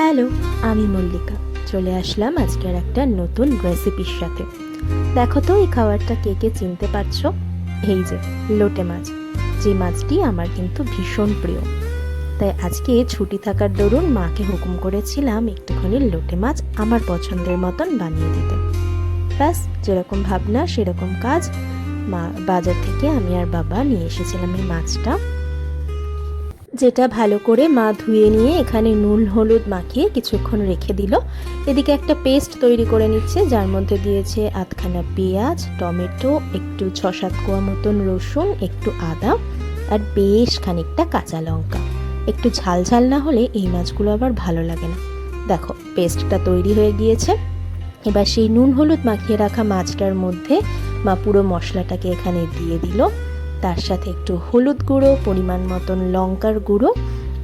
Hello, আমি মল্লিকা। চলে আসলাম আজকের একটা নতুন রেসিপির সাথে। দেখো তো, এই খাবারটা কে কে চিনতে পারছ? এই যে, লোটে মাছ। যে মাছটি আমার কিন্তু ভীষণ প্রিয়। তাই আজকে ছুটি থাকার দরুন মাকে হুকুম করেছিলাম একটুখানি লোটে মাছ আমার পছন্দের মতন বানিয়ে দিতে। ব্যাস, যেরকম ভাবনা, সেরকম কাজ মা বাজার থেকে আমি আর বাবা নিয়ে এসেছিলাম এই মাছটা। যেটা ভালো করে মা ধুয়ে নিয়ে এখানে নুন, হলুদ মাখিয়ে কিছুক্ষণ রেখে দিল। এদিকে একটা পেস্ট তৈরি করে নিচ্ছে, যার মধ্যে দিয়েছে আধখানা পেঁয়াজ, টমেটো, একটু ছ সাত কোয়া মতন রসুন, একটু আদা আর বেশ খানিকটা কাঁচা লঙ্কা। একটু ঝাল ঝাল না হলে এই মাছগুলো আবার ভালো লাগে না। দেখো, পেস্টটা তৈরি হয়ে গিয়েছে। এবার সেই নুন, হলুদ মাখিয়ে রাখা মাছটার মধ্যে মা পুরো মশলাটাকে এখানে দিয়ে দিল। তার সাথে একটু হলুদ গুঁড়ো, পরিমাণ মতন লঙ্কার গুঁড়ো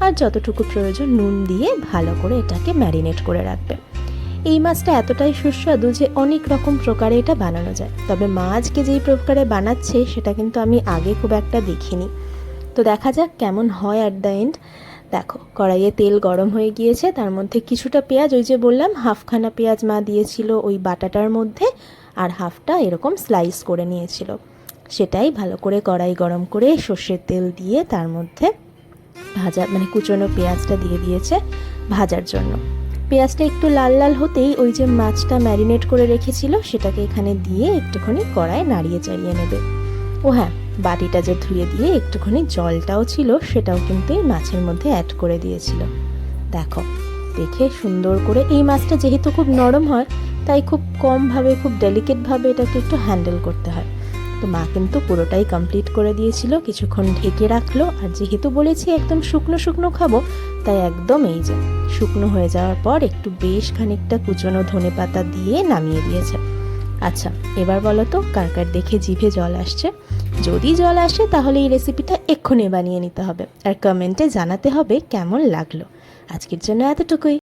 আর যতটুকু প্রয়োজন নুন দিয়ে ভালো করে এটাকে ম্যারিনেট করে রাখবে। এই মাছটা এতটাই সুস্বাদু যে অনেক রকম প্রকারে এটা বানানো যায়। তবে মা আজকে যেই প্রকারে বানাচ্ছে সেটা কিন্তু আমি আগে খুব একটা দেখিনি। তো দেখা যাক কেমন হয় অ্যাট দ্য এন্ড দেখো, কড়াইয়ে তেল গরম হয়ে গিয়েছে, তার মধ্যে কিছুটা পেঁয়াজ, ওই যে বললাম, হাফখানা পেঁয়াজ মা দিয়েছিল ওই বাটাটার মধ্যে, আর হাফটা এরকম স্লাইস করে নিয়েছিল। সেটাই ভালো করে কড়াই গরম করে সর্ষের তেল দিয়ে তার মধ্যে ভাজা মানে কুচনো পেঁয়াজটা দিয়ে দিয়েছে ভাজার জন্য। পেঁয়াজটা একটু লাল লাল হতেই ওই যে মাছটা ম্যারিনেট করে রেখেছিল সেটাকে এখানে দিয়ে একটুখানি কড়াই নাড়িয়ে চাড়িয়ে নেবে। ও হ্যাঁ বাটিটা যে ধুয়ে দিয়ে একটুখানি জলটাও ছিল সেটাও কিন্তু এই মাছের মধ্যে অ্যাড করে দিয়েছিল। দেখো, দেখে সুন্দর করে এই মাছটা যেহেতু খুব নরম হয়, তাই খুব কমভাবে, খুব ডেলিকেটভাবে এটাকে একটু হ্যান্ডেল করতে হয়। তো মা কিন্তু পুরোটাই কমপ্লিট করে দিয়েছিল, কিছুক্ষণ ঢেকে রাখল, আর যেহেতু বলেছি একদম শুকনো শুকনো খাব, তাই একদম এই যে, শুকনো হয়ে যাওয়ার পর একটু বেশ খানিকটা কুচনো ধনে পাতা দিয়ে নামিয়ে দিয়েছে। আচ্ছা এবার বলো তো, কার কার দেখে জিভে জল আসছে? যদি জল আসে, তাহলে এই রেসিপিটা এক্ষুনি বানিয়ে নিতে হবে, আর কমেন্টে জানাতে হবে কেমন লাগল। আজকের জন্য এতটুকুই।